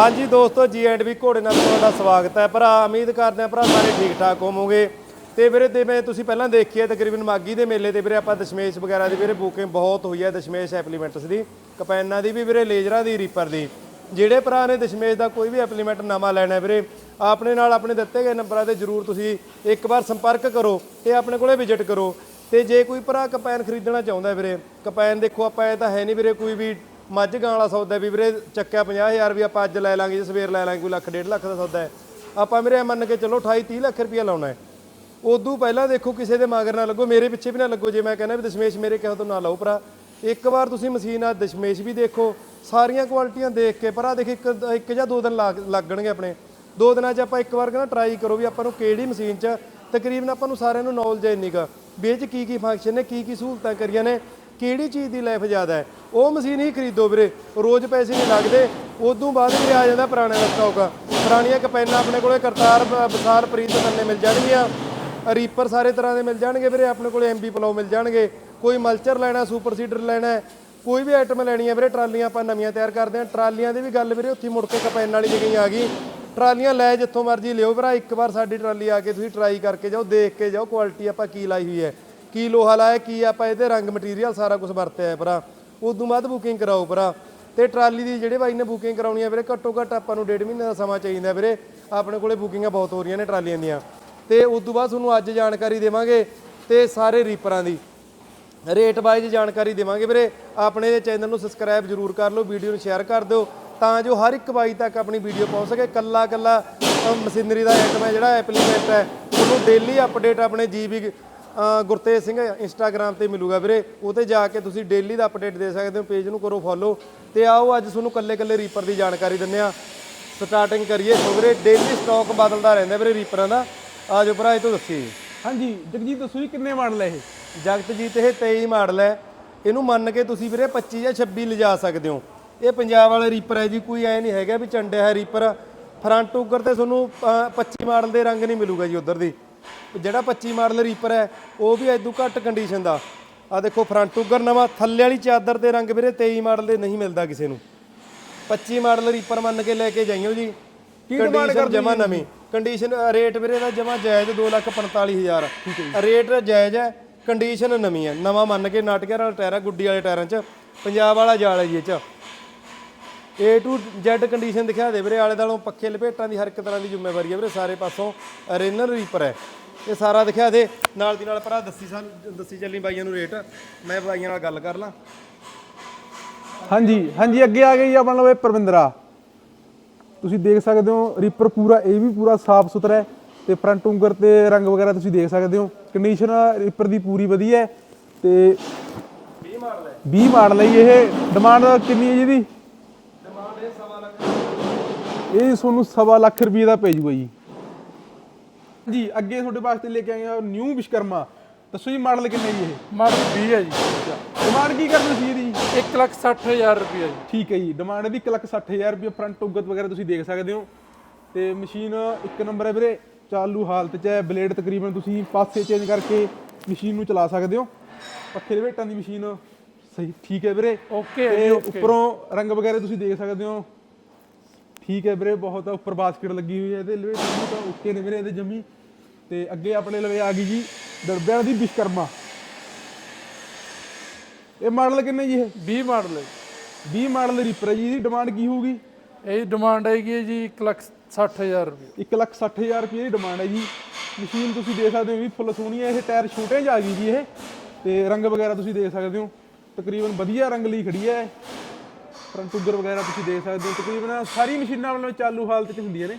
ਹਾਂਜੀ ਦੋਸਤੋ ਜੀ ਐਂਡ ਵੀ ਘੋੜੇ ਨਾਲ ਤੁਹਾਡਾ ਸਵਾਗਤ ਹੈ। ਭਰਾ, ਉਮੀਦ ਕਰਦੇ ਆ ਭਰਾ ਸਾਰੇ ਠੀਕ ਠਾਕ ਹੋਵੋਗੇ। ਤੇ ਵੀਰੇ, ਜਿਵੇਂ ਤੁਸੀਂ ਪਹਿਲਾਂ ਦੇਖੀ ਤਕਰੀਬਨ ਮਾਗੀ ਦੇ ਮੇਲੇ ਤੇ ਵੀਰੇ ਆਪਾਂ ਦਸ਼ਮੇਸ਼ ਵਗੈਰਾ ਦੀ ਵੀਰੇ ਬੁਕਿੰਗ ਬਹੁਤ ਹੋਈ ਹੈ, ਦਸ਼ਮੇਸ਼ ਐਪਲੀਮੈਂਟਸ ਦੀ, ਕਪੈਨਾਂ ਦੀ ਵੀ ਵੀਰੇ, ਲੇਜ਼ਰਾਂ ਦੀ ਰੀਪਰ ਦੀ। ਜਿਹੜੇ ਭਰਾ ਨੇ ਦਸ਼ਮੇਸ਼ ਦਾ ਕੋਈ ਵੀ ਐਪਲੀਮੈਂਟ ਨਵਾਂ ਲੈਣਾ ਹੈ ਵੀਰੇ, ਆਪਣੇ ਨਾਲ ਆਪਣੇ ਦਿੱਤੇ ਗਏ ਨੰਬਰਾਂ ਤੇ ਜਰੂਰ ਤੁਸੀਂ ਇੱਕ ਵਾਰ ਸੰਪਰਕ ਕਰੋ ਤੇ ਆਪਣੇ ਕੋਲੇ ਵਿਜ਼ਿਟ ਕਰੋ। ਤੇ ਜੇ ਕੋਈ ਭਰਾ ਕਪੈਨ ਖਰੀਦਣਾ ਚਾਹੁੰਦਾ ਵੀਰੇ, ਕਪੈਨ ਦੇਖੋ, ਆਪਾਂ ਇਹ ਤਾਂ ਹੈ ਨਹੀਂ ਵੀਰੇ, ਕੋਈ ਵੀ ਮੱਝ ਗਾਂ ਵਾਲਾ ਸੌਦਾ ਵੀ ਵੀਰੇ, ਚੱਕਿਆ 50000 ਵੀ ਆਪਾਂ ਅੱਜ ਲੈ ਲਾਂਗੇ ਜੇ, ਸਵੇਰ ਲੈ ਲਾਂਗੇ, ਕੋਈ ਲੱਖ, ਡੇਢ ਲੱਖ ਦਾ ਸੌਦਾ ਹੈ। ਆਪਾਂ ਵੀਰੇ ਮੰਨ ਕੇ ਚੱਲੋ 28 30 ਲੱਖ ਰੁਪਇਆ ਲਾਉਣਾ ਹੈ। ਉਦੋਂ ਪਹਿਲਾਂ ਦੇਖੋ ਕਿਸੇ ਦੇ ਮਗਰ ਨਾ ਲੱਗੋ, ਮੇਰੇ ਪਿੱਛੇ ਵੀ ਨਾ ਲੱਗੋ, ਜੇ ਮੈਂ ਕਹਿੰਦਾ ਵੀ ਦਸ਼ਮੇਸ਼ ਮੇਰੇ ਕਹੋ ਤੋਂ ਨਾ ਲਾਓ ਭਰਾ। ਇੱਕ ਵਾਰ ਤੁਸੀਂ ਮਸ਼ੀਨ ਆ, ਦਸ਼ਮੇਸ਼ ਵੀ ਦੇਖੋ, ਸਾਰੀਆਂ ਕੁਆਲਿਟੀਆਂ ਦੇਖ ਕੇ ਭਰਾ ਦੇਖ ਇੱਕ ਇੱਕ ਜਾਂ ਦੋ ਦਿਨ ਲੱਗ- ਲੱਗਣਗੇ ਆਪਣੇ। ਦੋ ਦਿਨਾਂ 'ਚ ਆਪਾਂ ਇੱਕ ਵਾਰ ਕਹਿੰਦਾ ਟਰਾਈ ਕਰੋ ਵੀ ਆਪਾਂ ਨੂੰ ਕਿਹੜੀ ਮਸ਼ੀਨ 'ਚ ਤਕਰੀਬਨ ਆਪਾਂ ਨੂੰ ਸਾਰਿਆਂ ਨੂੰ ਨੌਲੇਜ ਹੈ ਇੰਨੀ ਕੁ। ਵੀ ਇਹ 'ਚ ਕੀ ਕੀ ਫੰਕਸ਼ਨ ਨੇ ਕੀ ਕੀ ਸਹੂਲਤਾਂ ਕਰੀਆਂ ਨੇ। ਕਿਹੜੀ ਚੀਜ਼ ਦੀ ਲਾਈਫ ਜ਼ਿਆਦਾ ਹੈ? ਉਹ ਮਸ਼ੀਨ ਹੀ ਖਰੀਦੋ ਵੀਰੇ। ਰੋਜ਼ ਪੈਸੇ ਨਹੀਂ ਲੱਗਦੇ। ਉਦੋਂ ਬਾਅਦ ਵੀ ਆ ਜਾਂਦਾ ਪੁਰਾਣੇ ਦਾ ਸਟਾਕ ਪੁਰਾਣੀਆਂ ਕਪੈਨਾਂ ਆਪਣੇ ਕੋਲੇ, ਕਰਤਾਰ ਬਸਾਰ, ਪ੍ਰੀਤ ਕੰਨੇ ਮਿਲ ਜਾਣਗੀਆਂ। ਰੀਪਰ ਸਾਰੇ ਤਰ੍ਹਾਂ ਦੇ ਮਿਲ ਜਾਣਗੇ ਵੀਰੇ। ਆਪਣੇ ਕੋਲੇ ਐਮਬੀ ਪਲਾਉ ਮਿਲ ਜਾਣਗੇ। ਕੋਈ ਮਲਚਰ ਲੈਣਾ ਸੁਪਰ ਸੀਡਰ ਲੈਣਾ, ਕੋਈ ਵੀ ਆਈਟਮ ਲੈਣੀ ਹੈ ਵੀਰੇ, ਟਰਾਲੀਆਂ ਆਪਾਂ ਨਵੀਆਂ ਤਿਆਰ ਕਰਦੇ ਹਾਂ। ਟਰਾਲੀਆਂ ਦੀ ਵੀ ਗੱਲ ਵੀਰੇ, ਉੱਥੇ ਮੁੜ ਕੇ ਕਪੈਨ ਵਾਲੀ ਜਗ੍ਹਾ ਆ ਗਈ। ਟਰਾਲੀਆਂ ਲੈ ਜਿੱਥੋਂ ਮਰਜ਼ੀ ਲਿਓ ਭਰਾ, ਇੱਕ ਵਾਰ ਸਾਡੀ ਟਰਾਲੀ ਆ ਕੇ ਤੁਸੀਂ ਟਰਾਈ ਕਰਕੇ ਜਾਓ, ਦੇਖ ਕੇ ਜਾਓ ਕੁਆਲਿਟੀ ਆਪਾਂ ਕੀ ਲਾਈ ਹੋਈ ਹੈ। ਕੀ ਲੋਹਾ ਲਾਇਆ, ਕੀ ਆਪਾਂ ਇਹਦੇ ਰੰਗ ਮਟੀਰੀਅਲ ਸਾਰਾ ਕੁਝ ਵਰਤਿਆ ਹੈ ਭਰਾ। ਉਦੋਂ ਬਾਅਦ ਬੁਕਿੰਗ ਕਰਾਓ ਭਰਾ। ਤੇ ਟਰਾਲੀ ਦੀ ਜਿਹੜੇ ਬਾਈ ਨੇ ਬੁਕਿੰਗ ਕਰਾਉਣੀ ਹੈ ਵੀਰੇ, ਘੱਟੋ ਘੱਟ ਆਪਾਂ ਨੂੰ ਡੇਢ ਮਹੀਨੇ ਦਾ ਸਮਾਂ ਚਾਹੀਦਾ ਵੀਰੇ। ਆਪਣੇ ਕੋਲੇ ਬੁਕਿੰਗਾਂ ਬਹੁਤ ਹੋ ਰਹੀਆਂ ਨੇ ਟਰਾਲੀਆਂ ਦੀਆਂ। ਤੇ ਉਸ ਤੋਂ ਬਾਅਦ ਤੁਹਾਨੂੰ ਅੱਜ ਜਾਣਕਾਰੀ ਦੇਵਾਂਗੇ ਤੇ ਸਾਰੇ ਰੀਪਰਾਂ ਦੀ। ਰੇਟ ਵਾਈਜ਼ ਜਾਣਕਾਰੀ ਦੇਵਾਂਗੇ ਵੀਰੇ। ਆਪਣੇ ਚੈਨਲ ਨੂੰ ਸਬਸਕ੍ਰਾਈਬ ਜਰੂਰ ਕਰ ਲਓ ਵੀਡੀਓ ਨੂੰ ਸ਼ੇਅਰ ਕਰ ਦਿਓ, ਤਾਂ ਜੋ ਹਰ ਇੱਕ ਬਾਈ ਤੱਕ ਆਪਣੀ ਵੀਡੀਓ ਪਹੁੰਚ ਸਕੇ। ਕੱਲਾ ਕੱਲਾ ਮਸ਼ੀਨਰੀ ਦਾ ਆਈਟਮ ਹੈ ਜਿਹੜਾ ਐਪਲੀਕੇਟ ਹੈ, ਉਹਨੂੰ ਡੇਲੀ ਅਪਡੇਟ ਆਪਣੇ ਜੀਬੀ ਗੁਰਤੇਜ ਸਿੰਘ ਇੰਸਟਾਗ੍ਰam ਤੇ ਮਿਲੂਗਾ ਵੀਰੇ। ਉਹ ਤੇ ਜਾ ਕੇ ਤੁਸੀਂ ਡੇਲੀ ਦਾ ਅਪਡੇਟ ਦੇ ਸਕਦੇ ਹੋ ਪੇਜ ਨੂੰ ਕਰੋ ਫੋਲੋ ਤੇ ਆਓ ਅੱਜ ਤੁਹਾਨੂੰ ਕੱਲੇ ਕੱਲੇ ਰੀਪਰ ਦੀ ਜਾਣਕਾਰੀ ਦਿੰਦੇ ਆ ਸਟਾਰਟਿੰਗ ਕਰੀਏ ਸੋ ਵੀਰੇ ਡੇਲੀ ਸਟਾਕ ਬਦਲਦਾ ਰਹਿੰਦਾ ਵੀਰੇ ਰੀਪਰਾਂ ਦਾ। ਆਜੋ ਭਰਾ ਇਹ ਤੋਂ ਦੱਸੀਏ। ਜੀ ਹਾਂਜੀ ਜਗਜੀਤ ਦੱਸੋ ਜੀ ਕਿੰਨੇ ਮਾਡਲ ਹੈ ਇਹ? ਜਗਤਜੀਤ ਇਹ 23 ਮਾਡਲ ਹੈ ਇਹਨੂੰ ਮੰਨ ਕੇ ਤੁਸੀਂ ਵੀਰੇ 25 ਜਾਂ 26 ਲਿਜਾ ਸਕਦੇ ਹੋ। ਇਹ ਪੰਜਾਬ ਵਾਲੇ ਰੀਪਰ ਹੈ ਜੀ ਕੋਈ ਐ ਨਹੀਂ ਹੈਗਾ ਵੀ ਚੰਡਿਆ ਹੈ ਰੀਪਰ ਫਰੰਟ ਉੱਗਰ ਤੇ ਤੁਹਾਨੂੰ ਅ, 25 ਮਾਡਲ ਦੇ ਰੰਗ ਨਹੀਂ ਮਿਲੂਗਾ ਜੀ ਉਧਰ ਦੀ। ਜਿਹੜਾ 25 ਮਾਡਲ ਰੀਪਰ ਹੈ ਉਹ ਵੀ ਐਦੂ ਘੱਟ ਕੰਡੀਸ਼ਨ ਦਾ। ਆ ਦੇਖੋ ਫਰੰਟ ਉੱਗਰ ਨਵਾਂ ਥੱਲੇ ਵਾਲੀ ਚਾਦਰ ਤੇ ਰੰਗ ਵੀਰੇ 23 ਮਾਡਲ ਦੇ ਨਹੀਂ ਮਿਲਦਾ ਕਿਸੇ ਨੂੰ। 25 ਮਾਡਲ ਰੀਪਰ ਮੰਨ ਕੇ ਲੈ ਕੇ ਜਾਈਓ ਜੀ। ਕੰਡੀਸ਼ਨ ਜਮਾ ਨਵੀਂ। ਕੰਡੀਸ਼ਨ ਰੇਟ ਵੀਰੇ ਦਾ ਜਮਾ ਜਾਇਜ਼ 245000 ਰੇਟ ਜਾਇਜ਼ ਹੈ ਕੰਡੀਸ਼ਨ ਨਵੀਂ ਹੈ। ਨਵਾਂ ਮੰਨ ਕੇ ਨਾਟਕਿਆਂ ਵਾਲਾ ਟਾਇਰ ਹੈ ਗੁੱਡੀ ਵਾਲੇ ਟਾਇਰਾਂ 'ਚ ਪੰਜਾਬ ਵਾਲਾ ਜਾਲ ਹੈ ਜੀ ਇਹ 'ਚ। A to Z ਕੰਡੀਸ਼ਨ ਦਿਖਾ ਦੇ ਵੀਰੇ ਆਲੇ ਦਾਲੋਂ ਪੱਖੇ ਲਪੇਟਾਂ ਦੀ ਹਰ ਇੱਕ ਤਰ੍ਹਾਂ ਦੀ ਜ਼ਿੰਮੇਵਾਰੀ ਹੈ ਵੀਰੇ ਸਾਰੇ ਪਾਸੋਂ ਰੇਨਰ ਰੀਪਰ ਹੈ। ਇਹ ਸਾਰਾ ਦਿਖਾ ਦੇ ਨਾਲ ਦੀ ਨਾਲ ਭਰਾ ਦੱਸੀ ਸਾਲ ਦੱਸੀ ਚੱਲੀ ਬਾਈਆਂ ਨੂੰ ਰੇਟ ਮੈਂ ਬਾਈਆਂ ਨਾਲ ਗੱਲ ਕਰ ਲਾਂ। ਹਾਂਜੀ ਹਾਂਜੀ ਅੱਗੇ ਆ ਗਈ ਆਪਣਾ ਲਵੇ ਪਰਵਿੰਦਰਾ। ਤੁਸੀਂ ਦੇਖ ਸਕਦੇ ਹੋ ਰੀਪਰ ਪੂਰਾ ਇਹ ਵੀ ਪੂਰਾ ਸਾਫ਼ ਸੁਥਰਾ ਹੈ ਤੇ ਫਰੰਟ ਉਂਗਰ ਤੇ ਰੰਗ ਵਗੈਰਾ ਤੁਸੀਂ ਦੇਖ ਸਕਦੇ ਹੋ। ਕੰਡੀਸ਼ਨ ਰੀਪਰ ਦੀ ਪੂਰੀ ਵਧੀਆ ਹੈ ਤੇ 20 ਮਾਡਲ ਹੈ। 20 ਮਾਡਲ ਹੈ ਇਹ। ਡਿਮਾਂਡ ਕਿੰਨੀ ਹੈ ਜੀ ਇਹਦੀ? ਇਹ ਤੁਹਾਨੂੰ ਸਵਾ ਲੱਖ ਰੁਪਏ ਦਾ ਪੈ ਜੂਗਾ ਜੀ। ਜੀ ਅੱਗੇ ਤੁਹਾਡੇ ਵਾਸਤੇ ਲੈ ਕੇ ਆਏ ਹਾਂ ਨਿਊ ਵਿਸ਼ਕਰਮਾ। ਦੱਸੋ ਜੀ ਮਾਡਲ ਕਿੰਨੇ ਜੀ ਇਹ? ਮਾਡਲ 20 ਹੈ ਜੀ। ਡਿਮਾਂਡ ਕੀ ਕਰਨੀ ਸੀ ਇਹਦੀ? 1 ਲੱਖ 60000 ਰੁਪਏ ਜੀ। ਠੀਕ ਹੈ ਜੀ ਡਿਮਾਂਡ ਇਹਦੀ 160000 ਰੁਪਏ। ਫਰੰਟ ਉਗਤ ਵਗੈਰਾ ਤੁਸੀਂ ਦੇਖ ਸਕਦੇ ਹੋ। ਤੇ ਮਸ਼ੀਨ ਇੱਕ ਨੰਬਰ ਹੈ ਵੀਰੇ ਚਾਲੂ ਹਾਲਤ 'ਚ ਹੈ। ਬਲੇਡ ਤਕਰੀਬਨ ਤੁਸੀਂ ਪਾਸੇ ਚੇਂਜ ਕਰਕੇ ਮਸ਼ੀਨ ਨੂੰ ਚਲਾ ਸਕਦੇ ਹੋ। ਪੱਖੇ ਦੇ ਵੇਟਾਂ ਦੀ ਮਸ਼ੀਨ ਸਹੀ ਠੀਕ ਹੈ ਵੀਰੇ। ਓਕੇ ਹੈ ਤੇ ਜੀ ਓਕੇ ਉੱਪਰੋਂ ਰੰਗ ਵਗੈਰਾ ਤੁਸੀਂ ਦੇਖ ਸਕਦੇ ਹੋ। ਠੀਕ ਹੈ ਵੀਰੇ ਬਹੁਤ ਆ, ਉੱਪਰ ਬਾਸਕਟ ਲੱਗੀ ਹੋਈ ਹੈ ਇਹਦੇ ਲਵੇ ਤਾਂ ਓਕੇ ਨੇ ਵੀਰੇ ਇਹਦੇ ਜੰਮੀ। ਤੇ ਅੱਗੇ ਆਪਣੇ ਲਵੇ ਆ ਗਈ ਜੀ ਦਰਬਿਆਂ ਦੀ ਵਿਸ਼ਕਰਮਾ ਇਹ ਮਾਡਲ ਕਿੰਨੇ ਜੀ ਇਹ? 20 ਮਾਡਲ ਹੈ। 20 ਮਾਡਲ ਰੀਪਰ ਹੈ ਜੀ ਇਹਦੀ ਡਿਮਾਂਡ ਕੀ ਹੋਊਗੀ? ਇਹ ਡਿਮਾਂਡ ਹੈਗੀ ਜੀ 1 ਲੱਖ 60000 ਰੁਪਏ। 160000 ਰੁਪਏ ਦੀ ਡਿਮਾਂਡ ਹੈ ਜੀ। ਮਸ਼ੀਨ ਤੁਸੀਂ ਦੇਖ ਸਕਦੇ ਹੋ ਵੀ ਫੁੱਲ ਸੋਹਣੀ ਹੈ ਇਹ ਟਾਇਰ ਛੋਟੇ ਜਿਹੇ ਆ ਗਈ ਜੀ ਇਹ। ਤੇ ਰੰਗ ਵਗੈਰਾ ਤੁਸੀਂ ਦੇਖ ਸਕਦੇ ਹੋ। ਤਕਰੀਬਨ ਵਧੀਆ ਰੰਗ ਲਈ ਖੜੀ ਹੈ। ਫਰੰਟ ਉੱਗਰ ਵਗੈਰਾ ਤੁਸੀਂ ਦੇਖ ਸਕਦੇ ਹੋ। ਤਕਰੀਬਨ ਸਾਰੀ ਮਸ਼ੀਨਾਂ ਵੱਲੋਂ ਚਾਲੂ ਹਾਲਤ 'ਚ ਹੁੰਦੀਆਂ ਨੇ।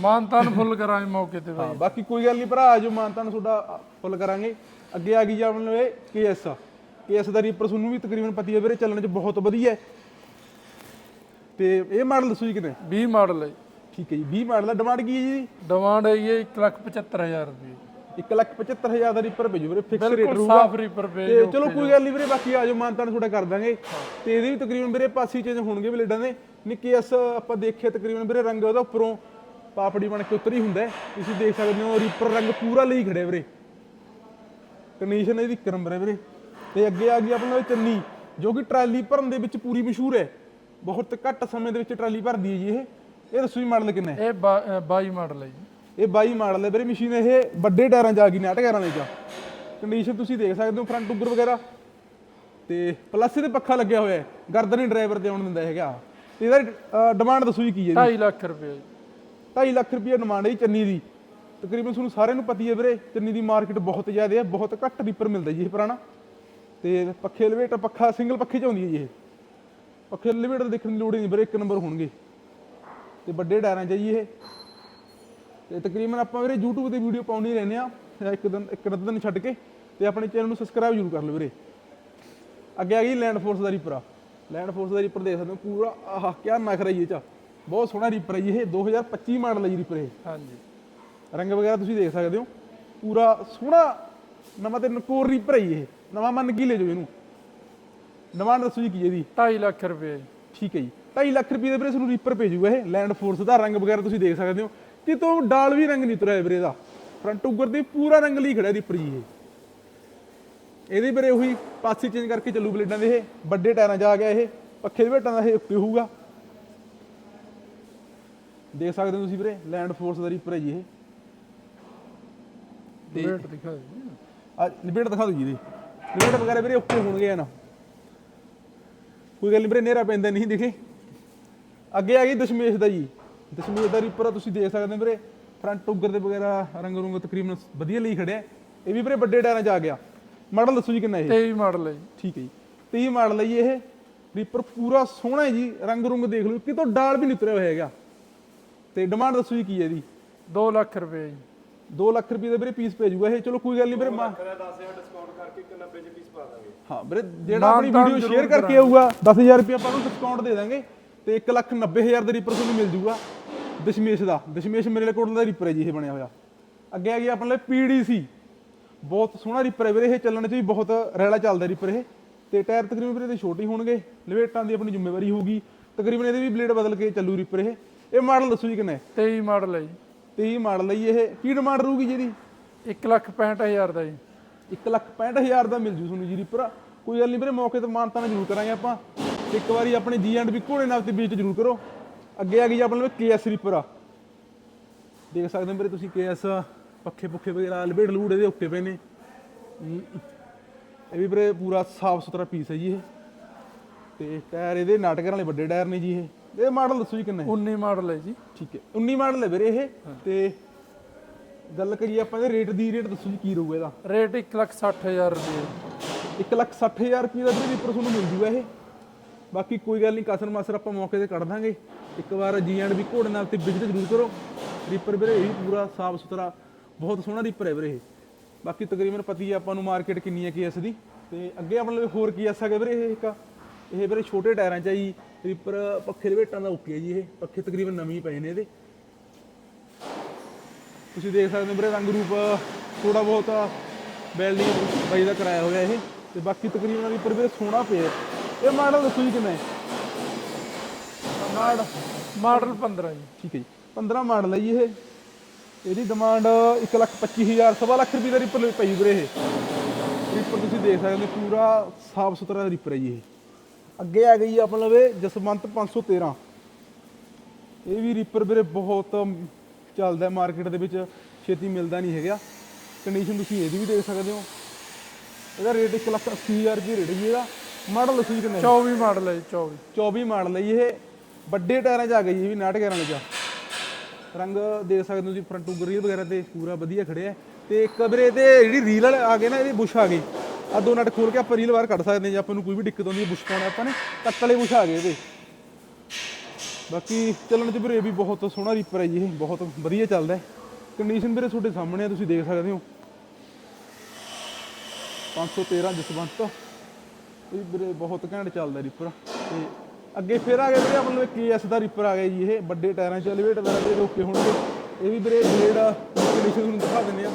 ਮਾਨਤਾਨ ਫੁੱਲ ਕਰਾਂਗੇ ਮੌਕੇ ਤੇ ਹਾਂ ਬਾਈ ਬਾਕੀ ਕੋਈ ਗੱਲ ਨਹੀਂ ਭਰਾ ਆਜੋ ਮਾਨਤਾ ਨੂੰ ਤੁਹਾਡਾ ਫੁੱਲ ਕਰਾਂਗੇ। ਅੱਗੇ ਆ ਗਈ ਜੀ ਲਈ ਕੇਐਸ। ਕੇਐਸ ਦਾ ਰੀਪਰ ਤੁਹਾਨੂੰ ਵੀ ਤਕਰੀਬਨ ਪਤੀ ਹੈ ਵੀਰੇ ਚੱਲਣ 'ਚ ਬਹੁਤ ਵਧੀਆ। ਹੈ ਤੇ ਇਹ ਮਾਡਲ ਦੱਸੋ ਜੀ ਕਿਤੇ? 20 ਮਾਡਲ ਹੈ ਠੀਕ ਹੈ ਜੀ 20 ਮਾਡਲ ਦਾ ਡਿਮਾਂਡ ਕੀ ਹੈ ਜੀ? ਡਿਮਾਂਡ ਹੈਗੀ ਹੈ 1 ਲੱਖ 75000 ਰੁਪਏ। 1 ਲੱਖ 75000 ਦਾ ਰੀਪਰ ਭੇਜੋ ਵੀਰੇ ਫਿਕਸ ਰੇਟ ਬਿਲਕੁਲ ਰਹੂਗਾ ਸਾਫ਼ ਰੀਪਰ ਪੇ ਤੇ ਚਲੋ ਕੋਈ ਗੱਲ ਨਹੀਂ ਵੀਰੇ ਬਾਕੀ ਆਜੋ ਮਾਨਤਾ ਨੂੰ ਥੋੜਾ ਕਰ ਦਾਂਗੇ। ਤੇ ਇਹਦੇ ਵੀ ਤਕਰੀਬਨ ਵੀਰੇ ਪਾਸੀ ਚੇਂਜ ਹੋਣਗੇ ਬਲੇਡਾਂ ਦੇ। ਨਿੱਕੇ ਐਸ ਆਪਾਂ ਦੇਖਿਆ ਤਕਰੀਬਨ ਵੀਰੇ ਰੰਗ ਉਹਦਾ ਉੱਪਰੋਂ ਪਾਪੜੀ ਬਣ ਕੇ ਉੱਤਰ ਹੀ। ਹੁੰਦਾ। ਤੁਸੀਂ ਦੇਖ ਸਕਦੇ ਹੋ ਰੀਪਰ ਰੰਗ ਪੂਰਾ ਲਈ ਖੜੇ ਵੀਰੇ। ਕੰਡੀਸ਼ਨ ਇਹਦੀ ਹੈ ਵੀਰੇ। ਤੇ ਅੱਗੇ ਆ ਗਈ ਆਪਣਾ ਚੰਨੀ ਜੋ ਕਿ ਟਰਾਲੀ ਭਰਨ ਦੇ ਵਿੱਚ ਪੂਰੀ ਮਸ਼ਹੂਰ ਹੈ। ਬਹੁਤ ਘੱਟ ਸਮੇਂ ਦੇ ਵਿੱਚ ਟਰਾਲੀ ਭਰਦੀ ਹੈ ਜੀ ਇਹ। ਇਹ ਦੱਸੋ ਜੀ ਮਾਡਲ ਕਿੰਨਾ ਹੈ? ਇਹ ਬਾ- ਅ, 22 ਮਾਡਲ ਹੈ ਜੀ। ਇਹ 22 ਮਾਡਲ ਹੈ ਵੀਰੇ ਮਸ਼ੀਨ ਇਹ ਵੱਡੇ ਟਾਇਰਾਂ 'ਚ ਆ ਗਈ 69 ਟਾਇਰਾਂ ਦੇ 'ਚ ਕੰਡੀਸ਼ਨ ਤੁਸੀਂ ਦੇਖ ਸਕਦੇ ਹੋ ਫਰੰਟ ਉੱਪਰ ਵਗੈਰਾ। ਤੇ ਪਲੱਸ ਇਹਦੇ ਪੱਖਾ ਲੱਗਿਆ ਹੋਇਆ ਹੈ ਗਰਦਨ ਹੀ ਡਰਾਈਵਰ ਤੇ ਆਉਣ ਦਿੰਦਾ ਹੈਗਾ। ਤੇ ਇਹਦਾ ਡਿਮਾਂਡ ਦੱਸੋ ਜੀ ਕੀ ਹੈ 2.5 ਲੱਖ ਰੁਪਏ। ਜੀ 2.5 ਲੱਖ ਰੁਪਏ ਡਿਮਾਂਡ ਹੈ ਚੰਨੀ ਦੀ। ਤਕਰੀਬਨ ਤੁਹਾਨੂੰ ਸਾਰਿਆਂ ਨੂੰ ਪਤੀ ਹੈ ਵੀਰੇ ਚੰਨੀ ਦੀ ਮਾਰਕੀਟ ਬਹੁਤ ਜ਼ਿਆਦਾ ਹੈ ਬਹੁਤ ਘੱਟ ਰੀਪਰ ਮਿਲਦਾ ਜੀ ਇਹ ਪੁਰਾਣਾ। ਤੇ ਪੱਖੇ ਲਵੇਟ ਪੱਖਾ ਸਿੰਗਲ ਪੱਖੇ 'ਚ ਆਉਂਦੀ ਹੈ ਜੀ ਇਹ। ਪੱਖੇ ਲਵੇਟ ਦੇਖਣ ਦੀ ਲੋੜ ਨਹੀਂ ਵੀਰੇ ਇੱਕ ਨੰਬਰ ਹੋਣਗੇ। ਤੇ ਵੱਡੇ ਟਾਇਰਾਂ 'ਚ ਜੀ ਇਹ। ਤੇ ਤਕਰੀਬਨ ਆਪਾਂ ਵੀਰੇ YouTube ਤੇ ਵੀਡੀਓ ਪਾਉਣੀ ਰਹਿੰਦੇ ਆ ਇੱਕ ਦਿਨ ਇੱਕ ਅੱਧਾ ਦਿਨ ਛੱਡ ਕੇ ਤੇ ਆਪਣੇ ਚੈਨਲ ਨੂੰ ਸਬਸਕ੍ਰਾਈਬ ਜ਼ਰੂਰ ਕਰ ਲਓ ਵੀਰੇ। ਅੱਗੇ ਆ ਗਈ ਲੈਂਡ ਫੋਰਸ ਦਾ ਰੀਪਰ ਲੈਂਡ ਫੋਰਸ ਦਾ ਰੀਪਰ ਦੇਖ ਸਕਦੇ ਹੋ ਪੂਰਾ ਆਹ ਕਿਆ ਨਖਰਾ ਇਹ ਚ ਬਹੁਤ ਸੋਹਣਾ ਰੀਪਰ ਹੈ ਇਹ 2025 ਮਾਡਲ ਹੈ ਜੀ ਰੀਪਰ ਇਹ। ਹਾਂਜੀ। ਰੰਗ ਵਗੈਰਾ ਤੁਸੀਂ ਦੇਖ ਸਕਦੇ ਹੋ। ਪੂਰਾ ਸੋਹਣਾ ਨਵਾਂ ਤੇ ਨਕੋਰ ਰੀਪਰ ਹੈ ਇਹ। ਨਵਾਂ ਮੰਨ ਕੇ ਲੈ ਜਾਓ ਇਹਨੂੰ। ਡਿਮਾਂਡ ਦੱਸੋ ਜੀ ਕੀ ਇਹਦੀ। 2.5 ਲੱਖ ਰੁਪਏ। ਠੀਕ ਹੈ ਜੀ। 2.5 ਲੱਖ ਰੁਪਏ ਦੇ ਵੀਰੇ ਤੁਹਾਨੂੰ ਰੀਪਰ ਭੇਜੂਗਾ ਇਹ। ਲੈਂਡ ਫੋਰਸ ਦਾ ਰੰਗ ਵਗੈਰਾ ਤੁਸੀਂ ਦੇਖ ਸਕਦੇ ਹੋ। ਕਿ ਤੋਂ ਡਾਲ ਵੀ ਰੰਗ ਨਹੀਂ ਉਤਰਿਆ ਵੀਰੇ ਦਾ। ਫਰੰਟ ਉੱਗਰ ਤੇ ਪੂਰਾ ਰੰਗ ਲਈ ਖੜਾ ਰੀਪਰ ਜੀ ਇਹ। ਇਹਦੇ ਵੀਰੇ ਉਹੀ ਪਾਸੇ ਚੇਂਜ ਕਰਕੇ ਚੱਲੂ ਬਲੇਡਾਂ ਦੇ ਇਹ। ਵੱਡੇ ਟਾਇਰਾਂ 'ਚ ਆ ਗਿਆ ਇਹ। ਪੱਖੇ ਦੇ ਵੇਟਾਂ ਦਾ ਇਹ ਉੱਤੇ ਹੋਊਗਾ। ਦੇਖ ਸਕਦੇ ਹੋ ਤੁਸੀਂ ਵੀਰੇ ਲੈਂਡ ਫੋਰਸ ਦਾ ਰੀਪਰ ਹੈ ਜੀ ਇਹ। ਰੇਟ ਦਿਖਾ ਦਿਓ ਆ ਲਿਬੇਟ ਦਿਖਾ ਦਿਓ ਜੀ ਇਹਦੇ। ਲਿਬੇਟ ਵਗੈਰਾ ਵੀਰੇ ਉੱਤੇ ਹੋਣਗੇ ਨਾ ਕੋਈ ਗੱਲ ਨਹੀਂ ਵੀਰੇ ਨੇਰਾ ਪੈਂਦਾ ਨਹੀਂ ਦਿਖੇ। ਅੱਗੇ ਆ ਗਈ ਦਸ਼ਮੇਸ਼ ਦਾ ਜੀ। ਦਸ਼ਮੇਸ਼ ਦਾ ਰੀਪਰ ਆ, ਤੁਸੀਂ ਦੇਖ ਸਕਦੇ ਹੋ ਵੀਰੇ ਫਰੰਟ ਉੱਗਰ ਦੇ ਵਗੈਰਾ ਰੰਗ ਰੁੰਗ ਤਕਰੀਬਨ ਵਧੀਆ ਲਈ ਖੜਿਆ। ਇਹ ਵੀ ਵੀਰੇ ਵੱਡੇ ਟਾਇਰਾਂ 'ਚ ਆ ਗਿਆ। ਮਾਡਲ ਦੱਸੋ ਜੀ ਕਿੰਨਾ ਇਹ? 23 ਮਾਡਲ ਹੈ ਜੀ। ਠੀਕ ਹੈ ਜੀ। 30 ਮਾਡਲ ਹੈ ਜੀ ਇਹ। ਰੀਪਰ ਪੂਰਾ ਸੋਹਣਾ ਹੈ ਜੀ ਰੰਗ ਰੁੰਗ ਦੇਖ ਲਓ। ਕਿਤੋਂ ਡਾਲ ਵੀ ਨਹੀਂ ਉਤਰਿਆ ਹੋਇਆ ਹੈਗਾ। ਤੇ ਡਿਮਾਂਡ ਦੱਸੋ ਜੀ ਕੀ ਹੈ ਇਹਦੀ? 2 ਲੱਖ ਰੁਪਏ ਜੀ। 2 ਲੱਖ ਰੁਪਏ ਦੇ ਵੀਰੇ ਪੀਸ ਭੇਜੂਗਾ ਇਹ। ਚਲੋ ਕੋਈ ਗੱਲ ਨਹੀਂ ਵੀਰੇ ਮਾ- 10000 ਡਿਸਕਾਊਂਟ ਕਰਕੇ 190 ਚ ਪੀਸ ਪਾ ਦਾਂਗੇ। ਹਾਂ ਵੀਰੇ ਜਿਹੜਾ ਆਪਣੀ ਵੀਡੀਓ ਸ਼ੇਅਰ ਕਰਕੇ ਆਊਗਾ 10000 ਰੁਪਏ ਆਪਾਂ ਨੂੰ ਡਿਸਕਾਊਂਟ ਦੇ ਦਾਂਗੇ ਤੇ 190000 ਦਾ ਰੀਪਰ ਤੁਹਾਨੂੰ ਮਿਲ ਜੂਗਾ। ਦਸ਼ਮੇਸ਼ ਦਾ। ਦਸ਼ਮੇਸ਼ ਮੇਰੇ ਕੋਲ ਦਾ ਰੀਪਰ ਹੈ ਜੀ ਇਹ ਬਣਿਆ ਹੋਇਆ। ਅੱਗੇ ਆ ਗਈ ਆਪਣੇ ਲਈ ਪੀਡੀਸੀ। ਬਹੁਤ ਸੋਹਣਾ ਰੀਪਰ ਹੈ ਵੀਰੇ ਇਹ। ਚੱਲਣ 'ਚ ਵੀ ਬਹੁਤ ਰੈਲਾ ਚੱਲਦਾ ਰੀਪਰ ਇਹ। ਤੇ ਟਾਇਰ ਤਕਰੀਬਨ ਵੀਰੇ ਦੇ ਛੋਟੇ ਹੋਣਗੇ। ਲਵੇਟਾਂ ਦੀ ਆਪਣੀ ਜ਼ਿੰਮੇਵਾਰੀ ਹੋਊਗੀ। ਤਕਰੀਬਨ ਇਹਦੇ ਵੀ ਬਲੇਡ ਬਦਲ ਕੇ ਚੱਲੂ ਰੀਪਰ ਇਹ। ਇਹ ਮਾਡਲ ਦੱਸੋ ਜੀ ਕਿੰਨਾ? ਹੈ 23 ਮਾਡਲ ਹੈ ਜੀ। 23 ਮਾਡਲ ਹੈ ਜੀ ਇਹ। ਕੀ ਡਿਮਾਂਡ ਰਹੂਗੀ ਜੀ ਇਹਦੀ? 1 ਲੱਖ 65000 ਦਾ ਜੀ। 165000 ਦਾ ਮਿਲ ਜੂ ਤੁਹਾਨੂੰ ਜੀ ਰੀਪਰ ਕੋਈ ਗੱਲ ਨਹੀਂ ਵੀਰੇ ਮੌਕੇ ਤੇ ਮਾਨਤਾ ਨਾਲ ਜ਼ਰੂਰ ਕਰਾਂਗੇ ਆਪਾਂ। ਇੱਕ ਵਾਰੀ ਆਪਣੇ ਜੀ ਐਂਡ ਵੀ ਘੋੜੇ ਨਾਲ ਤੇ ਬੀਚ ਜ਼ਰੂਰ ਕਰੋ। ਅੱਗੇ ਆ ਗਈ ਜੀ ਆਪਣੇ ਲਈ ਕੇਐਸ ਰੀਪਰ ਆ। ਦੇਖ ਸਕਦੇ ਹੋ ਵੀਰੇ ਤੁਸੀਂ ਕੇਐਸ ਪੱਖੇ ਪੁੱਖੇ ਵਗੈਰਾ ਲਪੇਟ ਲੂੜ ਇਹਦੇ ਉੱਤੇ ਪਏ ਨੇ। ਇਹ ਵੀ ਵੀਰੇ ਪੂਰਾ ਸਾਫ਼ ਸੁਥਰਾ ਪੀਸ ਹੈ ਜੀ ਇਹ। ਤੇ ਟਾਇਰ ਇਹਦੇ ਨਾਟਕਰਾਂ ਵਾਲੇ ਵੱਡੇ ਟਾਇਰ ਨੇ ਜੀ ਇਹ। ਇਹ ਮਾਡਲ ਦੱਸੋ ਜੀ ਕਿੰਨਾ? ਹੈ 19 ਮਾਡਲ ਹੈ ਜੀ। ਠੀਕ ਹੈ। 19 ਮਾਡਲ ਹੈ ਵੀਰੇ ਇਹ। ਤੇ ਗੱਲ ਕਰੀਏ ਆਪਾਂ ਇਹਦੇ ਰੇਟ ਦੀ ਰੇਟ ਦੱਸੋ ਜੀ ਕੀ ਰਹੂਗਾ ਇਹਦਾ। ਰੇਟ 1 ਲੱਖ 60000 ਰੁਪਏ। ਇੱਕ ਲੱਖ ਸੱਠ ਹਜ਼ਾਰ ਰੁਪਏ ਦਾ ਵੀਰੇ ਰੀਪਰ ਤੁਹਾਨੂੰ ਮਿਲ ਜੂਗਾ ਇਹ। ਬਾਕੀ ਕੋਈ ਗੱਲ ਨਹੀਂ ਕਸਰ ਮਾਸਰ ਆਪਾਂ ਮੌਕੇ ਤੇ ਕੱਢ ਦਾਂਗੇ। ਇੱਕ ਵਾਰ ਜੀ ਐਂਡ ਵੀ ਘੋੜੇ ਨਾਲ ਤੇ ਵਿਜ਼ਿਟ ਜ਼ਰੂਰ ਕਰੋ। ਰੀਪਰ ਵੀਰੇ, ਇਹ ਵੀ ਪੂਰਾ ਸਾਫ਼ ਸੁਥਰਾ, ਬਹੁਤ ਸੋਹਣਾ ਰੀਪਰ ਹੈ ਵੀਰੇ ਇਹ। ਬਾਕੀ ਤਕਰੀਬਨ ਪਤੀ ਹੈ ਆਪਾਂ ਨੂੰ ਮਾਰਕੀਟ ਕਿੰਨੀ ਹੈ ਕੇਐਸ ਦੀ। ਤੇ ਅੱਗੇ ਆਪਣੇ ਲਈ ਹੋਰ ਕੀ ਐਸ ਹੈਗਾ ਵੀਰੇ ਇਹ ਇੱਕ? ਇਹ ਵੀਰੇ ਛੋਟੇ ਟਾਇਰਾਂ 'ਚ ਆ ਜੀ ਰੀਪਰ ਪੱਖੇ ਦੇ ਵੇਟਾਂ ਦਾ ਓਕੇ ਜੀ ਇਹ। ਪੱਖੇ ਤਕਰੀਬਨ ਨਵੇਂ ਪਏ ਨੇ ਇਹਦੇ। ਤੁਸੀਂ ਦੇਖ ਸਕਦੇ ਹੋ ਵੀਰੇ ਰੰਗ ਰੂਪ ਥੋੜਾ ਬਹੁਤ ਵੈਲਡਿੰਗ ਬਾਈ ਦਾ ਕਰਾਇਆ ਹੋਇਆ ਇਹ। ਤੇ ਬਾਕੀ ਤਕਰੀਬਨ ਰੀਪਰ ਵੀਰੇ ਸੋਹਣਾ ਪਿਆ। ਇਹ ਮਾਡਲ ਦੱਸੋ ਜੀ ਹੈ ਮਾਡਲ ਮਾਡਲ 15 ਜੀ। ਠੀਕ ਹੈ ਜੀ। 15 ਮਾਡਲ ਹੈ ਜੀ ਇਹ। ਇਹਦੀ ਡਿਮਾਂਡ 125000 ਸਵਾ ਲੱਖ ਰੁਪਏ ਦਾ ਰੀਪਰ ਪਈ ਵੀਰੇ ਇਹ। ਰੀਪਰ ਤੁਸੀਂ ਦੇਖ ਸਕਦੇ ਹੋ ਪੂਰਾ ਸਾਫ਼ ਸੁਥਰਾ ਰੀਪਰ ਹੈ ਜੀ ਇਹ। ਅੱਗੇ ਆ ਗਈ ਆਪਣੇ ਲਵੇ ਜਸਵੰਤ 513 ਇਹ ਵੀ ਰੀਪਰ ਵੀਰੇ ਬਹੁਤ ਚੱਲਦਾ ਮਾਰਕੀਟ ਦੇ ਵਿੱਚ ਛੇਤੀ ਮਿਲਦਾ ਨਹੀਂ ਹੈਗਾ। ਕੰਡੀਸ਼ਨ ਤੁਸੀਂ ਇਹਦੀ ਵੀ ਦੇਖ ਸਕਦੇ ਹੋ। ਇਹਦਾ ਰੇਟ 180000 ਰੁਪਏ ਰੇਟ ਜੀ ਇਹਦਾ। ਮਾਡਲ ਜੀ ਕਿੰਨਾ? ਹੈ? 24 ਮਾਡਲ ਹੈ ਜੀ 24 24 ਮਾਡਲ ਹੈ ਜੀ ਇਹ। ਵੱਡੇ ਟਾਇਰਾਂ 'ਚ ਆ ਗਈ ਇਹ ਵੀ 69 ਗੇਅਰਾਂ ਵਾਲੇ 'ਚ। ਰੰਗ ਦੇਖ ਸਕਦੇ ਹੋ ਤੁਸੀਂ ਫਰੰਟ ਗਰੀਲ ਵਗੈਰਾ ਤੇ ਪੂਰਾ ਵਧੀਆ ਖੜਿਆ ਹੈ। ਤੇ ਇੱਕ ਵੀਰੇ ਤੇ ਜਿਹੜੀ ਰੀਲ ਆ ਗਏ ਨਾ ਇਹਦੇ ਬੁਸ਼ ਆ ਗਏ। ਆ ਦੋ ਨਟ ਖੋਲ ਕੇ ਆਪਾਂ ਰੀਲ ਬਾਹਰ ਕੱਢ ਸਕਦੇ ਹਾਂ ਜੇ ਆਪਾਂ ਨੂੰ ਕੋਈ ਵੀ ਦਿੱਕਤ ਆਉਂਦੀ ਹੈ ਬੁਸ਼ ਪਾਉਣਾ ਆਪਾਂ ਨੇ। ਕੱਟ ਵਾਲੇ ਬੁਸ਼ ਆ ਗਏ ਇਹਦੇ। ਬਾਕੀ ਚੱਲਣ 'ਚ ਵੀਰੇ ਇਹ ਵੀ ਬਹੁਤ ਸੋਹਣਾ ਰੀਪਰ ਹੈ ਜੀ ਇਹ ਬਹੁਤ ਵਧੀਆ ਚੱਲਦਾ ਹੈ। ਕੰਡੀਸ਼ਨ ਵੀਰੇ ਤੁਹਾਡੇ ਸਾਹਮਣੇ ਆ ਤੁਸੀਂ ਦੇਖ ਸਕਦੇ ਹੋ। 513 ਜਸਵੰਤ। ਇਹ ਵੀਰੇ ਬਹੁਤ ਘੈਂਟ ਚੱਲਦਾ ਰੀਪਰ ਤੇ ਅੱਗੇ ਫਿਰ ਆ ਗਿਆ ਵੀਰੇ ਆਪਣੇ ਕੇਐਸ ਦਾ ਰੀਪਰ ਆ ਗਿਆ ਜੀ ਇਹ ਵੱਡੇ ਟਾਇਰਾਂ 'ਚ ਐਲੀਵੇਟਰ ਦਾ ਤੇ ਰੋਕੇ ਹੋਣਗੇ। ਇਹ ਵੀ ਵੀਰੇ ਬਲੇਡ ਕੰਡੀਸ਼ਨ ਤੁਹਾਨੂੰ ਦਿਖਾ ਦਿੰਦੇ ਆ।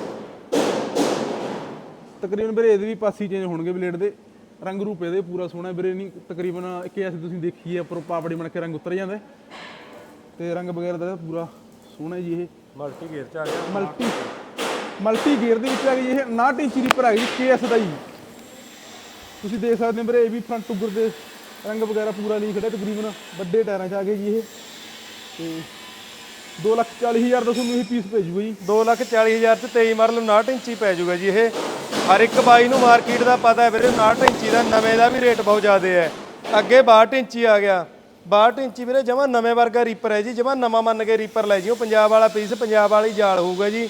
ਤਕਰੀਬਨ ਵੀਰੇ ਇਹਦੇ ਵੀ ਪਾਸੀ ਚੇਂਜ ਹੋਣਗੇ ਬਲੇਡ ਦੇ। ਰੰਗ ਰੂਪ ਇਹਦੇ ਪੂਰਾ ਸੋਹਣਾ ਵੀਰੇ ਨਹੀਂ ਤਕਰੀਬਨ ਕੇਐਸ ਤੁਸੀਂ ਦੇਖੀਏ ਉੱਪਰ ਪਾਪੜੀ ਬਣ ਕੇ ਰੰਗ ਉਤਰ ਜਾਂਦਾ। ਤੇ ਰੰਗ ਵਗੈਰਾ ਦਾ ਪੂਰਾ ਸੋਹਣਾ ਜੀ ਇਹ। ਮਲਟੀ ਗੇਅਰ ਚ ਆ ਗਿਆ। ਮਲਟੀ ਮਲਟੀ ਗੇਅਰ ਦੇ ਵਿੱਚ ਆ ਗਈ ਇਹ 59 ਇੰਚ ਦੀ ਪਰ ਆ ਗਈ ਕੇਐਸ ਦਾ ਜੀ। ਤੁਸੀਂ ਦੇਖ ਸਕਦੇ ਹੋ ਵੀਰੇ ਇਹ ਵੀ ਫਰੰਟ ਉੱਗਰ ਦੇ ਰੰਗ ਵਗੈਰਾ ਪੂਰਾ ਲਈ ਖੜਾ ਤਕਰੀਬਨ ਵੱਡੇ ਟਾਇਰਾਂ 'ਚ ਆ ਗਏ ਜੀ ਇਹ। ਤੇ 240000 ਦਾ ਤੁਹਾਨੂੰ ਇਹ ਪੀਸ ਪੈ ਜੂਗਾ ਜੀ 240000 ਚ 23 ਮਾਡਲ 59 ਇੰਚੀ ਪੈ ਜਾਊਗਾ ਜੀ ਇਹ। ਹਰ ਇੱਕ ਬਾਈ ਨੂੰ ਮਾਰਕੀਟ ਦਾ ਪਤਾ ਹੈ ਵੀਰੇ 59 ਇੰਚੀ ਦਾ ਨਵੇਂ ਦਾ ਵੀ ਰੇਟ ਬਹੁਤ ਜ਼ਿਆਦਾ ਹੈ। ਅੱਗੇ 62 ਇੰਚੀ ਆ ਗਿਆ। 62 ਇੰਚੀ ਵੀਰੇ, ਜਮਾ ਨਵੇਂ ਵਰਗਾ ਰੀਪਰ ਹੈ ਜੀ, ਜਮਾ ਨਵਾਂ ਮੰਨ ਕੇ ਰੀਪਰ ਲੈ ਜਿਓ ਪੰਜਾਬ ਵਾਲਾ ਪੀਸ ਪੰਜਾਬ ਵਾਲੀ ਜਾਲ ਹੋਊਗਾ ਜੀ।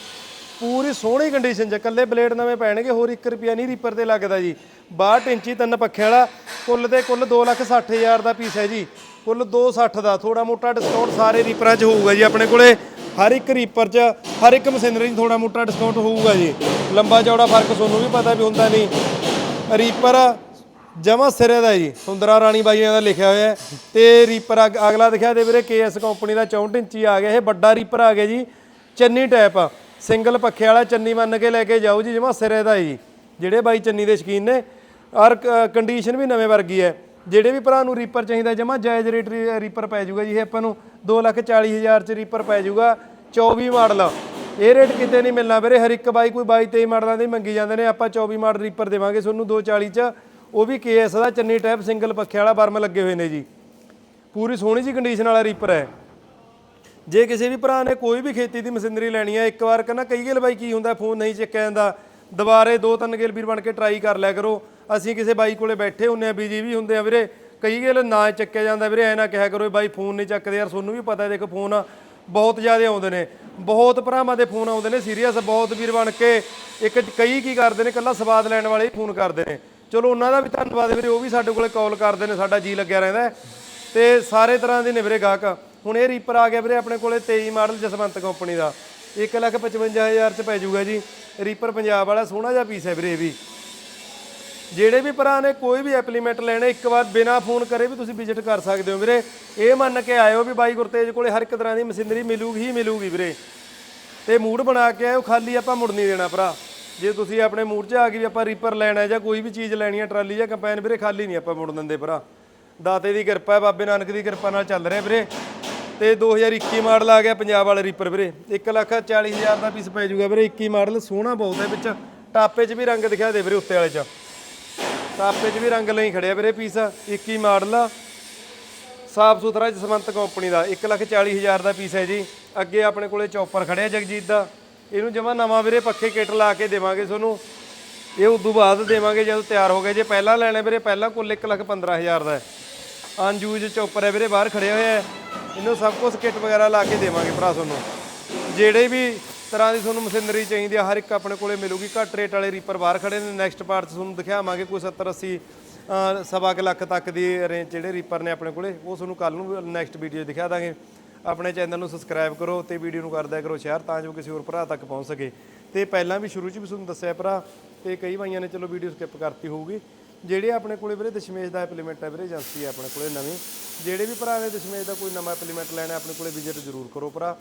ਪੂਰੀ ਸੋਹਣੀ ਕੰਡੀਸ਼ਨ 'ਚ, ਇਕੱਲੇ ਬਲੇਡ ਨਵੇਂ ਪੈਣਗੇ, ਹੋਰ 1 ਰੁਪਿਆ ਨਹੀਂ ਰੀਪਰ ਤੇ ਲੱਗਦਾ ਜੀ। 62 ਇੰਚੀ ਤਿੰਨ ਪੱਖੇ ਵਾਲਾ, ਕੁੱਲ ਦੇ ਕੁੱਲ 260000 ਦਾ ਪੀਸ ਹੈ ਜੀ। ਕੁੱਲ 260 ਦਾ ਥੋੜਾ ਮੋਟਾ ਡਿਸਕਾਊਂਟ ਸਾਰੇ ਰੀਪਰਾਂ 'ਚ ਹੋਊਗਾ ਜੀ ਆਪਣੇ ਕੋਲੇ। ਹਰ ਇੱਕ ਰੀਪਰ 'ਚ, ਹਰ ਇੱਕ ਮਸ਼ੀਨਰੀ 'ਚ ਥੋੜਾ ਮੋਟਾ ਡਿਸਕਾਊਂਟ ਹੋਊਗਾ ਜੀ। ਲੰਬਾ ਚੌੜਾ ਫ਼ਰਕ ਤੁਹਾਨੂੰ ਵੀ ਪਤਾ ਵੀ ਹੁੰਦਾ ਨਹੀਂ। ਰੀਪਰ ਜਮਾ ਸਿਰੇ ਦਾ ਜੀ। ਸੁੰਦਰਾ ਰਾਣੀ ਬਾਈਆਂ ਦਾ ਲਿਖਿਆ ਹੋਇਆ ਹੈ। ਤੇ ਰੀਪਰ ਅਗ- ਅਗਲਾ ਦਿਖਿਆ ਦੇ ਵੀਰੇ ਕੇਐਸ ਕੰਪਨੀ ਦਾ 64 ਇੰਚੀ ਆ ਗਿਆ। ਇਹ ਵੱਡਾ ਰੀਪਰ ਆ ਗਿਆ ਜੀ। ਚੰਨੀ ਟਾਈਪ ਸਿੰਗਲ ਪੱਖੇ ਵਾਲਾ ਚੰਨੀ ਮੰਨ ਕੇ ਲੈ ਕੇ ਜਾਓ ਜੀ, ਜਮਾ ਸਿਰੇ ਦਾ ਜੀ ਜਿਹੜੇ ਬਾਈ ਚੰਨੀ ਦੇ ਸ਼ਕੀਨ ਨੇ ਔਰ ਕੰਡੀਸ਼ਨ ਵੀ ਨਵੇਂ ਵਰਗੀ ਹੈ। ਜਿਹੜੇ ਵੀ ਭਰਾ ਨੂੰ ਰੀਪਰ ਚਾਹੀਦਾ, ਜਮਾ ਜਾਇਜ਼ ਰੇਟ ਰੀਪਰ ਪੈ ਜਾਊਗਾ ਜੀ। ਇਹ ਆਪਾਂ ਨੂੰ 240000 ਚ ਰੀਪਰ ਪੈ ਜਾਊਗਾ 24 ਮਾਡਲ। ਇਹ ਰੇਟ ਕਿਤੇ ਨਹੀਂ ਮਿਲਣਾ ਵੀਰੇ। ਹਰ ਇੱਕ ਬਾਈ ਕੋਈ 22 23 ਮਾਡਲਾਂ ਦੀ ਮੰਗੀ ਜਾਂਦੇ ਨੇ। ਆਪਾਂ 24 ਮਾਡਲ ਰੀਪਰ ਦੇਵਾਂਗੇ ਤੁਹਾਨੂੰ 240 ਚ। ਉਹ ਵੀ ਕੇਐਸ ਦਾ ਚੰਨੀ ਟਾਈਪ ਸਿੰਗਲ ਪੱਖੇ ਵਾਲਾ ਬਰਮ ਲੱਗੇ ਹੋਏ ਨੇ ਜੀ। ਪੂਰੀ ਸੋਹਣੀ ਜੀ ਕੰਡੀਸ਼ਨ ਵਾਲਾ ਰੀਪਰ ਹੈ। ਜੇ ਕਿਸੇ ਵੀ ਭਰਾ ਨੇ ਕੋਈ ਵੀ ਖੇਤੀ ਦੀ ਮਸ਼ੀਨਰੀ ਲੈਣੀ ਹੈ ਇੱਕ ਵਾਰ ਕਹਿੰਦਾ ਕਈ ਗੇਲ ਬਾਈ ਕੀ ਹੁੰਦਾ, ਫੋਨ ਨਹੀਂ ਚੱਕਿਆ ਜਾਂਦਾ। ਦੁਬਾਰੇ ਦੋ ਤਿੰਨ ਗੇਲ ਵੀਰ ਬਣ ਕੇ ਟਰਾਈ ਕਰ ਲਿਆ ਕਰੋ। ਅਸੀਂ ਕਿਸੇ ਬਾਈ ਕੋਲੇ ਬੈਠੇ ਹੁੰਨੇ ਆ ਬਿਜ਼ੀ ਵੀ ਹੁੰਦੇ ਆ ਵੀਰੇ। ਕਈ ਗੇਲ ਨਾ ਚੱਕਿਆ ਜਾਂਦਾ ਵੀਰੇ, ਐ ਨਾ ਕਿਹਾ ਕਰੋ ਬਾਈ ਫੋਨ ਨਹੀਂ ਚੱਕਦੇ ਯਾਰ, ਤੁਹਾਨੂੰ ਵੀ ਪਤਾ ਹੈ ਦੇਖੋ ਫੋਨ ਬਹੁਤ ਜ਼ਿਆਦਾ ਆਉਂਦੇ ਨੇ। ਬਹੁਤ ਭਰਾਵਾਂ ਦੇ ਫੋਨ ਆਉਂਦੇ ਨੇ ਸੀਰੀਅਸ ਬਹੁਤ ਵੀਰ ਬਣ ਕੇ। ਇੱਕ ਕਈ ਕੀ ਕਰਦੇ ਨੇ ਕੱਲਾ ਸਵਾਦ ਲੈਣ ਵਾਲੇ ਹੀ ਫੋਨ ਕਰਦੇ ਨੇ। ਚਲੋ ਉਹਨਾਂ ਦਾ ਵੀ ਧੰਨਵਾਦ ਵੀਰੇ, ਉਹ ਵੀ ਸਾਡੇ ਕੋਲੇ ਕਾਲ ਕਰਦੇ ਨੇ, ਸਾਡਾ ਜੀ ਲੱਗਿਆ ਰਹਿੰਦਾ ਹੈ। ਤੇ ਸਾਰੇ ਤਰ੍ਹਾਂ ਦੇ ਨੇ ਵੀਰੇ ਗਾਹਕ। ਹੁਣ ਇਹ ਰੀਪਰ ਆ ਗਿਆ ਵੀਰੇ ਆਪਣੇ ਕੋਲੇ 23 ਮਾਡਲ ਜਸਵੰਤ ਕੰਪਨੀ ਦਾ। 155000 ਚ ਪੈ ਜਾਊਗਾ ਜੀ। ਰੀਪਰ ਪੰਜਾਬ ਵਾਲਾ ਸੋਹਣਾ ਜਿਹਾ ਪੀਸ ਹੈ ਵੀਰੇ ਵੀ। ਜਿਹੜੇ ਵੀ ਭਰਾ ਨੇ ਕੋਈ ਵੀ ਐਪਲੀਮੈਂਟ ਲੈਣੇ, ਇੱਕ ਵਾਰ ਬਿਨਾ ਫੋਨ ਕਰੇ ਵੀ ਤੁਸੀਂ ਵਿਜ਼ਿਟ ਕਰ ਸਕਦੇ ਹੋ ਵੀਰੇ। ਇਹ ਮੰਨ ਕੇ ਆਇਓ ਵੀ ਬਾਈ ਗੁਰਤੇਜ ਕੋਲੇ ਹਰ ਇੱਕ ਤਰ੍ਹਾਂ ਦੀ ਮਸ਼ੀਨਰੀ ਮਿਲੂਗੀ, ਹੀ ਮਿਲੂਗੀ ਵੀਰੇ। ਤੇ ਮੂਡ ਬਣਾ ਕੇ ਆਇਓ, ਖਾਲੀ ਆਪਾਂ ਮੁੜ ਨਹੀਂ ਦੇਣਾ ਭਰਾ। ਜੇ ਤੁਸੀਂ ਆਪਣੇ ਮੂਡ 'ਚ ਆ ਗਏ ਵੀ ਆਪਾਂ ਰੀਪਰ ਲੈਣਾ ਜਾਂ ਕੋਈ ਵੀ ਚੀਜ਼ ਲੈਣੀ ਹੈ ਟਰਾਲੀ ਜਾਂ ਕੰਪੈਨ ਵੀਰੇ, ਖਾਲੀ ਨਹੀਂ ਆਪਾਂ ਮੁੜ ਦਿੰਦੇ ਭਰਾ। ਦਾਤੇ ਦੀ ਕਿਰਪਾ ਹੈ ਬਾਬੇ ਨਾਨਕ ਦੀ ਕਿਰਪਾ ਨਾਲ ਚੱਲ ਰਿਹਾ ਵੀਰੇ। ਤੇ 2021 ਮਾਡਲ ਆ ਗਿਆ ਪੰਜਾਬ ਵਾਲੇ ਰੀਪਰ ਵੀਰੇ। 140000 ਦਾ ਪੀਸ ਪੈ ਜਾਊਗਾ ਵੀਰੇ 21 ਮਾਡਲ, ਸੋਹਣਾ ਬਹੁਤ ਹੈ ਵਿੱਚ। ਟਾਪੇ 'ਚ ਵੀ ਰੰਗ ਦਿਖਾ ਦੇ ਵੀਰੇ ਉੱਤੇ ਵਾਲੇ 'ਚ। ਟਾਪੇ 'ਚ ਵੀ ਰੰਗ ਲਈ ਖੜਿਆ ਵੀਰੇ ਪੀਸ 21 ਮਾਡਲ ਆ। ਸਾਫ਼ ਸੁਥਰਾ ਜਸਵੰਤ ਕੰਪਨੀ ਦਾ 140000 ਦਾ ਪੀਸ ਹੈ ਜੀ। ਅੱਗੇ ਆਪਣੇ ਕੋਲੇ ਚੌਪਰ ਖੜਿਆ ਜਗਜੀਤ ਦਾ। ਇਹਨੂੰ ਜਮਾ ਨਵਾਂ ਵੀਰੇ ਪੱਖੇ ਕਿੱਟ ਲਾ ਕੇ ਦੇਵਾਂਗੇ ਤੁਹਾਨੂੰ। ਇਹ ਉਦੋਂ ਬਾਅਦ ਦੇਵਾਂਗੇ ਜਦੋਂ ਤਿਆਰ ਹੋ ਗਏ। ਜੇ ਪਹਿਲਾਂ ਲੈਣੇ ਵੀਰੇ, ਪਹਿਲਾਂ ਕੁੱਲ 115000 ਦਾ ਹੈ। ਅਨਯੂਜ ਚੌਪਰ ਹੈ ਵੀਰੇ, ਬਾਹਰ ਖੜਿਆ ਹੋਇਆ ਹੈ। ਇਹਨੂੰ ਸਭ ਕੁਝ ਕਿੱਟ ਵਗੈਰਾ ਲਾ ਕੇ ਦੇਵਾਂਗੇ ਭਰਾ ਤੁਹਾਨੂੰ। ਜਿਹੜੇ ਵੀ ਤਰ੍ਹਾਂ ਦੀ ਤੁਹਾਨੂੰ ਮਸ਼ੀਨਰੀ ਚਾਹੀਦੀ ਆ, ਹਰ ਇੱਕ ਆਪਣੇ ਕੋਲੇ ਮਿਲੂਗੀ। ਘੱਟ ਰੇਟ ਵਾਲੇ ਰੀਪਰ ਬਾਹਰ ਖੜੇ ਨੇ। ਨੈਕਸਟ ਪਾਰਟ ਤੁਹਾਨੂੰ ਦਿਖਾਵਾਂਗੇ ਕੋਈ 70 80 ਸਵਾ ਕੁ ਲੱਖ ਤੱਕ ਦੀ ਰੇਂਜ ਜਿਹੜੇ ਰੀਪਰ ਨੇ ਆਪਣੇ ਕੋਲੇ, ਉਹ ਤੁਹਾਨੂੰ ਕੱਲ ਨੂੰ ਨੈਕਸਟ ਵੀਡੀਓ ਦਿਖਾ ਦਾਂਗੇ। ਆਪਣੇ ਚੈਨਲ ਨੂੰ ਸਬਸਕ੍ਰਾਈਬ ਕਰੋ ਤੇ ਵੀਡੀਓ ਨੂੰ ਕਰ ਦਿਆ ਕਰੋ ਸ਼ੇਅਰ ਤਾਂ ਜੋ ਕਿਸੇ ਹੋਰ ਭਰਾ ਤੱਕ ਪਹੁੰਚ ਸਕੇ। ਤੇ ਪਹਿਲਾਂ ਵੀ ਸ਼ੁਰੂ 'ਚ ਵੀ ਤੁਹਾਨੂੰ ਦੱਸਿਆ ਭਰਾ, ਤੇ ਕਈ ਭਾਈਆਂ ਨੇ ਚਲੋ ਵੀਡੀਓ ਸਕਿਪ ਕਰਤੀ ਹੋਊਗੀ। ਜਿਹੜੇ ਆਪਣੇ ਕੋਲੇ ਵੀਰੇ ਦਸ਼ਮੇਸ਼ ਦਾ ਇੰਪਲੀਮੈਂਟ ਹੈ ਵੀਰੇ, ਏਜੰਸੀ ਹੈ ਆਪਣੇ ਕੋਲੇ ਨਵੀਂ। ਜਿਹੜੇ ਵੀ ਭਰਾ ਨੇ ਦਸ਼ਮੇਸ਼ ਦਾ ਕੋਈ ਨਵਾਂ ਐਪਲੀਮੈਂਟ ਲੈਣਾ, ਆਪਣੇ ਕੋਲੇ ਵਿਜ਼ਿਟ ਜ਼ਰੂਰ ਕਰੋ ਭਰਾ।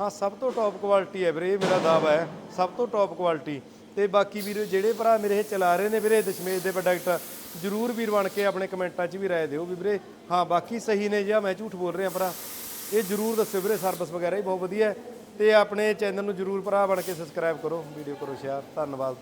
ਹਾਂ, ਸਭ ਤੋਂ ਟੌਪ ਕੁਆਲਿਟੀ ਹੈ ਵੀਰੇ, ਇਹ ਮੇਰਾ ਦਾਅਵਾ ਹੈ। ਸਭ ਤੋਂ ਟੌਪ ਕੁਆਲਿਟੀ ਤੇ ਬਾਕੀ ਵੀਰੇ, ਜਿਹੜੇ ਭਰਾ ਮੇਰੇ ਇਹ ਚਲਾ ਰਹੇ ਨੇ ਵੀਰੇ, ਦਸ਼ਮੇਸ਼ ਦੇ ਪ੍ਰੋਡਕਟ ਜਰੂਰ ਵੀਰ ਬਣ ਕੇ ਆਪਣੇ ਕਮੈਂਟਾਂ 'ਚ ਵੀ ਰਾਏ ਦਿਓ ਵੀ ਵੀਰੇ। ਹਾਂ, ਬਾਕੀ ਸਹੀ ਨੇ ਜਾਂ ਮੈਂ ਝੂਠ ਬੋਲ ਰਿਹਾ ਭਰਾ। ਇਹ ਜਰੂਰ ਦੱਸਿਓ ਵੀਰੇ ਸਰਵਿਸ ਵਗੈਰਾ ਹੀ ਬਹੁਤ ਵਧੀਆ ਹੈ। ਤੇ ਆਪਣੇ ਚੈਨਲ ਨੂੰ ਜਰੂਰ ਭਰਾ ਬਣ ਕੇ ਸਬਸਕ੍ਰਾਈਬ ਕਰੋ। ਵੀਡੀਓ ਕਰੋ ਸ਼ੇਅਰ ਧੰਨਵਾਦ।